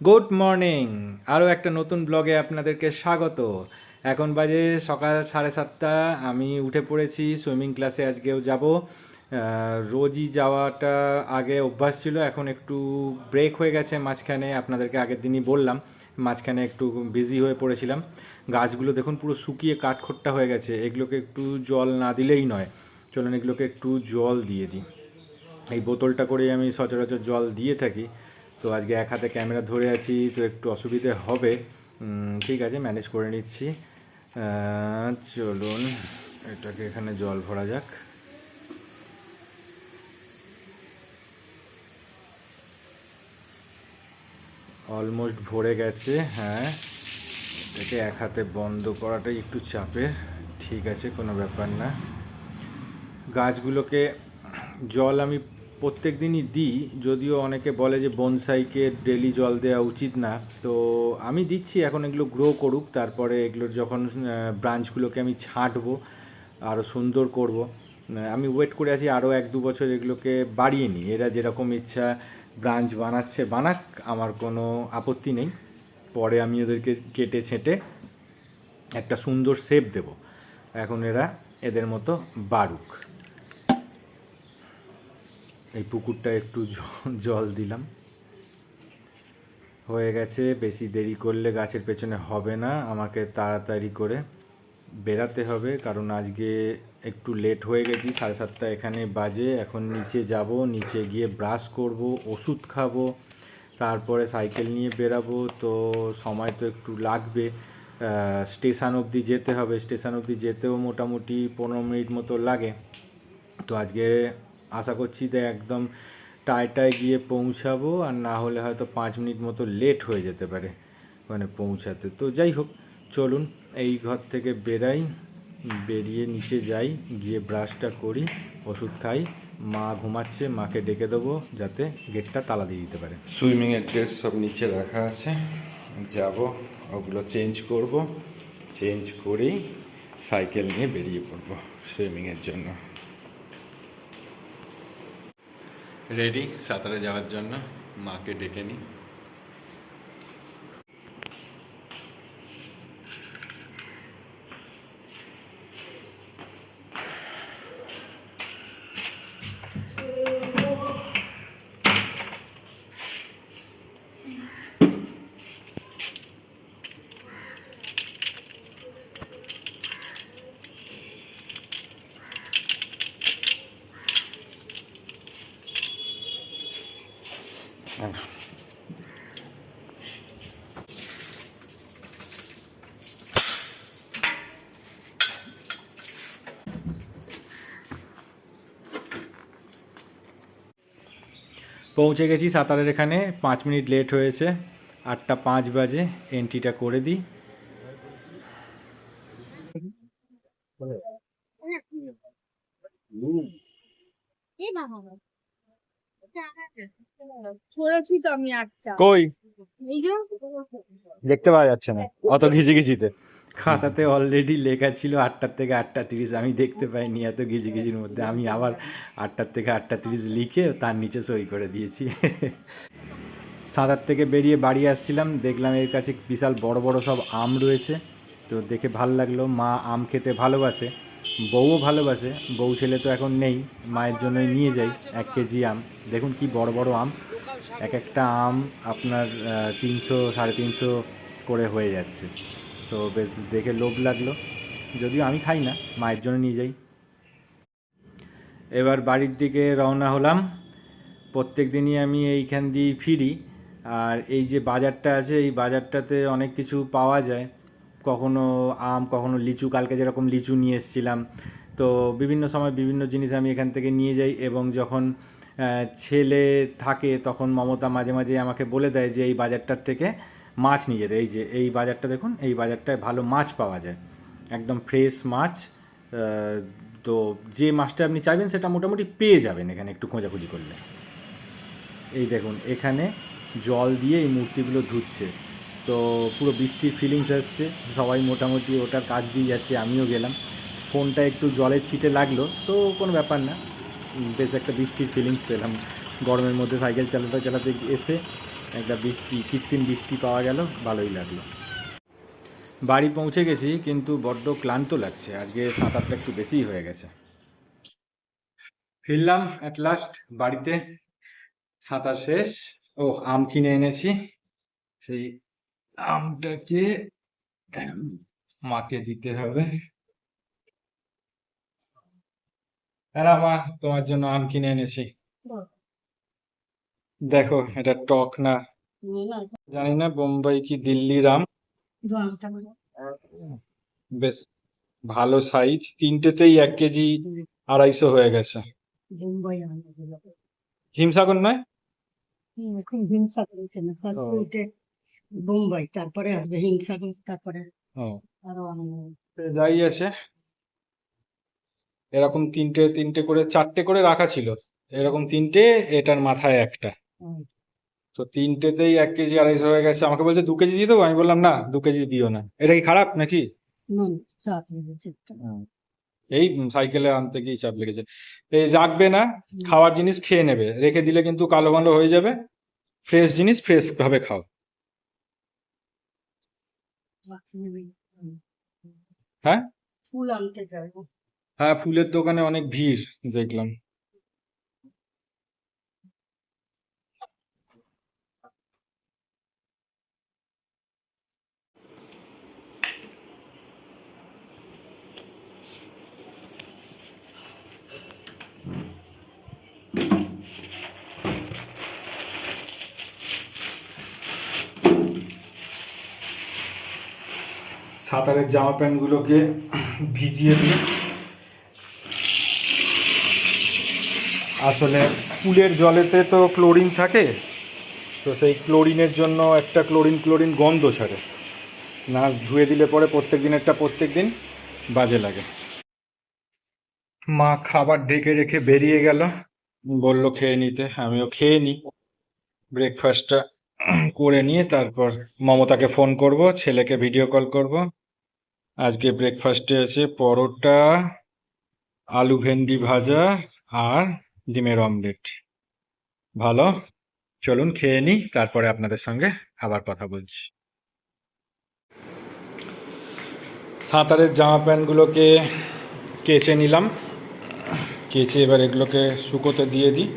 Good morning আরও একটা নতুন ব্লগে আপনাদেরকে স্বাগত। এখন বাজে সকাল সাড়ে সাতটা। আমি উঠে পড়েছি সুইমিং ক্লাসে আজকেও যাব। রোজই যাওয়াটা আগে অভ্যাস ছিল, এখন একটু ব্রেক হয়ে গেছে মাঝখানে, আপনাদেরকে আগের দিনই বললাম, মাঝখানে একটু বিজি হয়ে পড়েছিলাম। গাছগুলো দেখুন পুরো শুকিয়ে কাঠখোট্টা হয়ে গেছে, এগুলোকে একটু জল না দিলেই নয়। চলুন এগুলোকে একটু জল দিয়ে দিই। এই বোতলটা করেই আমি সচরাচর জল দিয়ে থাকি। তো আজকে এক হাতে ক্যামেরা ধরে আছি, তো একটু অসুবিধে হবে। ঠিক আছে ম্যানেজ করে নিচ্ছি। চলুন, এটাকে এখানে জল ভরা যাক। অলমোস্ট ভরে গেছে হ্যাঁ। এটাকে এক হাতে বন্ধ করাটাই একটু চাপের ঠিক আছে, কোনো ব্যাপার না। গাছগুলোকে জল আমি প্রত্যেক দিনই দিই, যদিও অনেকে বলে যে বনসাইকে ডেলি জল দেওয়া উচিত না। তো আমি দিচ্ছি, এখন এগুলো গ্রো করুক, তারপরে এগুলোর যখন ব্রাঞ্চগুলোকে আমি ছাঁটবো আরও সুন্দর করব। আমি ওয়েট করে আছি আরও এক দু বছর এগুলোকে বাড়িয়ে নিই। এরা যেরকম ইচ্ছা ব্রাঞ্চ বানাচ্ছে, বানাক, আমার কোনো আপত্তি নেই। পরে আমি ওদেরকে কেটে ছেঁটে একটা সুন্দর শেপ দেব। এখন এরা এদের মতো বাড়ুক। এই পুকুরটা একটু জল দিলাম। হয়ে গেছে, বেশি দেরি করলে গাছের পেছনে হবে না, আমাকে তাড়াতাড়ি করে বেরাতে হবে, কারণ আজকে একটু লেট হয়ে গেছি, সাড়ে সাতটা এখানে বাজে, এখন নিচে যাব, নিচে গিয়ে ব্রাশ করব, ওষুধ খাব, তারপরে সাইকেল নিয়ে বেরাবো তো সময় তো একটু লাগবে। স্টেশন অবধি যেতে হবে স্টেশন অবধি যেতেও মোটামুটি পনেরো মিনিট মতো লাগে। তো আজকে আশা করছি যে একদম টায়টায় গিয়ে পৌঁছাবো, আর না হলে হয়তো পাঁচ মিনিট মতো লেট হয়ে যেতে পারে মানে পৌঁছাতে। তো যাই হোক, চলুন এই ঘর থেকে বেরাই, বেরিয়ে নিচে যাই, গিয়ে ব্রাশটা করি, ওষুধ খাই, মা ঘুমাচ্ছে, মাকে ডেকে দেবো যাতে গেটটা তালা দিয়ে দিতে পারে। সুইমিংয়ের ড্রেস সব নিচে রাখা আছে, যাব, ওগুলো চেঞ্জ করব চেঞ্জ করেই সাইকেল নিয়ে বেরিয়ে পড়ব সুইমিংয়ের জন্য। রেডি সাঁতারে যাওয়ার জন্য মাকে ডেকে নিই পৌঁছে গেছি সাঁতারের এখানে। পাঁচ মিনিট লেট হয়েছে। আটটা পাঁচ বাজে। এন্ট্রিটা করে দিই। এ বাবা। তো আমি কই? এই যে? দেখতে পাওয়া যাচ্ছে না। অত ঘিচিঘিচিতে খাতাতে অলরেডি লেখা ছিল আটটার থেকে আটটা তিরিশ। আমি দেখতে পাইনি এত ঘিচিঘিচির মধ্যে। আমি আবার আটটার থেকে আটটা তিরিশ লিখে তার নিচে সই করে দিয়েছি। সাঁতার থেকে বেরিয়ে বাড়ি আসছিলাম। দেখলাম এর কাছে বিশাল বড় বড় সব আম রয়েছে। তো দেখে ভালো লাগল। মা আম খেতে ভালোবাসে। বউও ভালোবাসে, বউ ছেলে তো এখন নেই, মায়ের জন্যই নিয়ে যাই এক কেজি আম। দেখুন কি বড় বড় আম, এক একটা আম আপনার তিনশো, সাড়ে তিনশো করে হয়ে যাচ্ছে। তো বেশ, দেখে লোভ লাগল। যদিও আমি খাই না, মায়ের জন্য নিয়ে যাই। এবার বাড়ির দিকে রওনা হলাম। প্রত্যেক দিনই আমি এইখান দিয়ে ফিরি। আর এই যে বাজারটা আছে, এই বাজারটাতে অনেক কিছু পাওয়া যায়। কখনো আম, কখনো লিচু, কালকে যেরকম লিচু নিয়ে এসেছিলাম। তো বিভিন্ন সময় বিভিন্ন জিনিস আমি এখান থেকে নিয়ে যাই এবং যখন ছেলে থাকে তখন মমতা মাঝে মাঝে আমাকে বলে দেয় যে এই বাজারটার থেকে মাছ নিয়ে যেতে। এই যে, এই বাজারটা দেখুন, এই বাজারটায় ভালো মাছ পাওয়া যায়। একদম ফ্রেশ মাছ তো যে মাছটা আপনি চাইবেন সেটা মোটামুটি পেয়ে যাবেন এখানে একটু খোঁজাখুঁজি করলে। এই দেখুন, এখানে জল দিয়ে এই মূর্তিগুলো ধুচ্ছে। তো পুরো বৃষ্টির ফিলিংস আসছে। সবাই মোটামুটি ওটার কাজ দিয়ে যাচ্ছে, আমিও গেলাম। ফোনটা একটু জলের ছিটে লাগল, তো কোনো ব্যাপার না। বেশ একটা বৃষ্টির ফিলিংস পেলাম। গরমের মধ্যে সাইকেল চালাতে চালাতে এসে একটা বৃষ্টি, কৃত্রিম বৃষ্টি পাওয়া গেল, ভালোই লাগল। বাড়ি পৌঁছে গেছি, কিন্তু বড্ড ক্লান্ত লাগছে। আজকে সাঁতারটা একটু বেশিই হয়ে গেছে। ফিরলাম অ্যাট লাস্ট বাড়িতে। সাঁতার শেষ। ও আম কিনে এনেছি। সেই আমটাকে মাকে দিতে হবে। হ্যাঁ মা তোমার জন্য আম কিনে এনেছি। দেখো এটা টক না। জানি না বোম্বাই কি দিল্লির আম। বেশ ভালো সাইজ তিনটেতেই এক কেজি আড়াইশো হয়ে গেছে। হিমসাগর নয়? এখন বোম্বাই তারপরে আসবে হিংসা তারপরে আরও যাই আছে। এরকম তিনটে তিনটে করে চারটে করে রাখা ছিল। এরকম তিনটে এটার মাথায় একটা। তো তিনটেতেই এক কেজি আড়াইশো হয়ে গেছে। আমাকে বলছে দু কেজি দিয়ে দেবো? আমি বললাম না দু কেজি দিও না। এটা কি খারাপ নাকি। এই সাইকেলে আনতে গিয়ে চাপ লেগেছে। এই রাখবে না খাওয়ার জিনিস খেয়ে নেবে। রেখে দিলে কিন্তু কালো কালো হয়ে যাবে। ফ্রেশ জিনিস ফ্রেশ ভাবে খাও। হুম। হ্যাঁ? ফুল আনতে যাব হ্যাঁ ফুলের দোকানে অনেক ভিড় দেখলাম সাঁতারের জামা প্যান্টগুলোকে ভিজিয়ে দিই। আসলে পুলের জলেতে তো ক্লোরিন থাকে, তো সেই ক্লোরিনের জন্য একটা ক্লোরিন ক্লোরিন গন্ধ ছাড়ে। না ধুয়ে দিলে পরে প্রত্যেক দিনেরটা প্রত্যেক দিন বাজে লাগে। মা খাবার ঢেকে রেখে বেরিয়ে গেল, বলল খেয়ে নিতে, আমিও খেয়ে নিই। ব্রেকফাস্টটা করে নিয়ে তারপর মমতাকে ফোন করব, ছেলেকে ভিডিও কল করব। আজকে ব্রেকফাস্টে আছে পরোটা, আলু ভেন্ডি ভাজা আর ডিমের অমলেট ভালো? চলুন খেয়ে নিই, তারপরে আপনাদের সঙ্গে আবার কথা বলছি। সাঁতারের জামা প্যান্টগুলোকে কেচে নিলাম। কেচে এবার এগুলোকে শুকোতে দিয়ে দিই।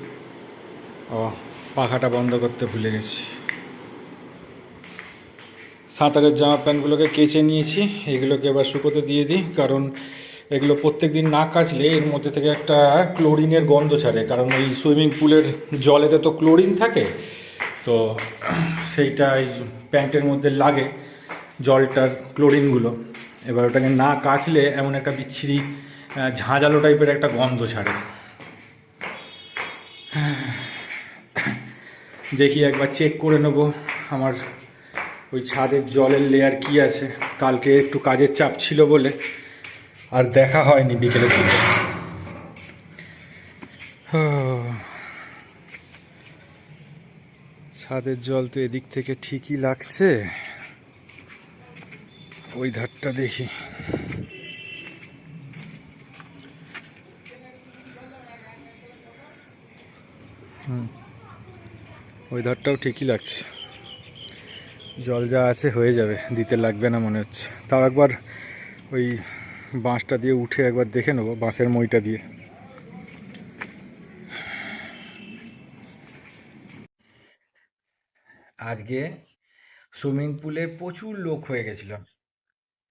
ও, পাখাটা বন্ধ করতে ভুলে গেছি। সাঁতারের জামা প্যান্টগুলোকে কেচে নিয়েছি, এগুলোকে এবার শুকোতে দিয়ে দিই, কারণ এগুলো প্রত্যেক দিন না কাচলে এর মধ্যে থেকে একটা ক্লোরিনের গন্ধ ছাড়ে, কারণ ওই সুইমিং পুলের জলেতে তো ক্লোরিন থাকে, তো সেইটা এই প্যান্টের মধ্যে লাগে জলটার ক্লোরিনগুলো। এবার ওটাকে না কাচলে এমন একটা বিচ্ছিরি ঝাঁঝালো টাইপের একটা গন্ধ ছাড়ে। দেখি একবার চেক করে নেব আমার ওই ছাদের জলের লেয়ার কি আছে? কালকে একটু কাজের চাপ ছিল বলে আর দেখা হয়নি বিকেলের দিকে ছাদের জল তো এদিক থেকে ঠিকই লাগছে। ওই ধারটা দেখি। ওই ধারটাও ঠিকই লাগছে। জল যা আছে হয়ে যাবে, দিতে লাগবে না মনে হচ্ছে। তাও একবার ওই বাঁশটা দিয়ে উঠে একবার দেখে নেব, বাঁশের মইটা দিয়ে। আজকে সুইমিং পুলে প্রচুর লোক হয়ে গেছিল।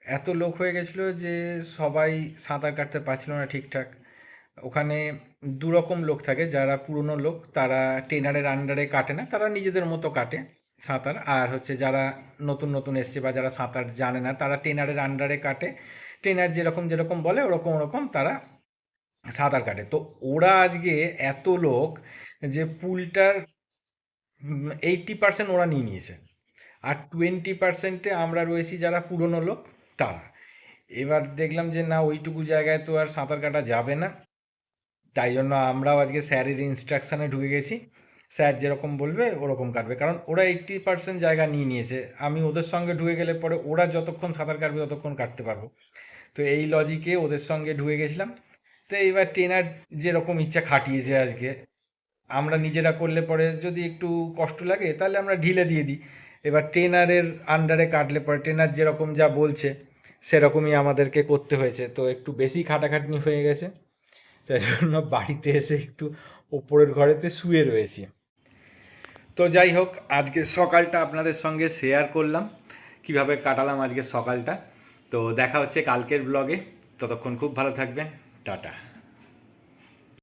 এত লোক হয়ে গেছিল যে সবাই সাঁতার কাটতে পারছিল না ঠিকঠাক। ওখানে দুরকম লোক থাকে, যারা পুরনো লোক, তারা ট্রেনারের আন্ডারে কাটে না, তারা নিজেদের মতো কাটে। সাঁতার। আর হচ্ছে যারা নতুন নতুন এসছে বা যারা সাঁতার জানে না, তারা ট্রেনারের আন্ডারে কাটে। ট্রেনার যেরকম যেরকম বলে, ওরকম ওরকম তারা সাঁতার কাটে। তো ওরা আজকে এত লোক যে পুলটার এইটটি পার্সেন্ট ওরা নিয়ে নিয়েছে। আর টোয়েন্টি পার্সেন্টে আমরা রয়েছি যারা পুরনো লোক, তারা। এবার দেখলাম যে না, ওইটুকু জায়গায় তো আর সাঁতার কাটা যাবে না। তাই জন্য আমরাও আজকে স্যারের ইনস্ট্রাকশানে ঢুকে গেছি। স্যার যেরকম বলবে, ওরকম কাটবে। কারণ ওরা এইটটি পার্সেন্ট জায়গা নিয়ে নিয়েছে। আমি ওদের সঙ্গে ঢুকে গেলে পরে ওরা যতক্ষণ সাঁতার কাটবে ততক্ষণ কাটতে পারব। তো এই লজিকে ওদের সঙ্গে ঢুকে গেছিলাম। তো এইবার ট্রেনার যেরকম ইচ্ছা খাটিয়েছে আজকে, আমরা নিজেরা করলে পরে যদি একটু কষ্ট লাগে, তাহলে আমরা ঢিলে দিয়ে দিই। এবার ট্রেনারের আন্ডারে কাটলে পরে ট্রেনার যেরকম যা বলছে, সেরকমই আমাদেরকে করতে হয়েছে। তো একটু বেশি খাটাখাটনি হয়ে গেছে। তাই জন্য বাড়িতে এসে একটু ওপরের ঘরেতে শুয়ে রয়েছি। তো যাই হোক, আজকে সকালটা আপনাদের সঙ্গে শেয়ার করলাম। কীভাবে কাটালাম আজকে সকালটা। তো দেখা হচ্ছে কালকের ব্লগে ততক্ষণ খুব ভালো থাকবেন। টাটা।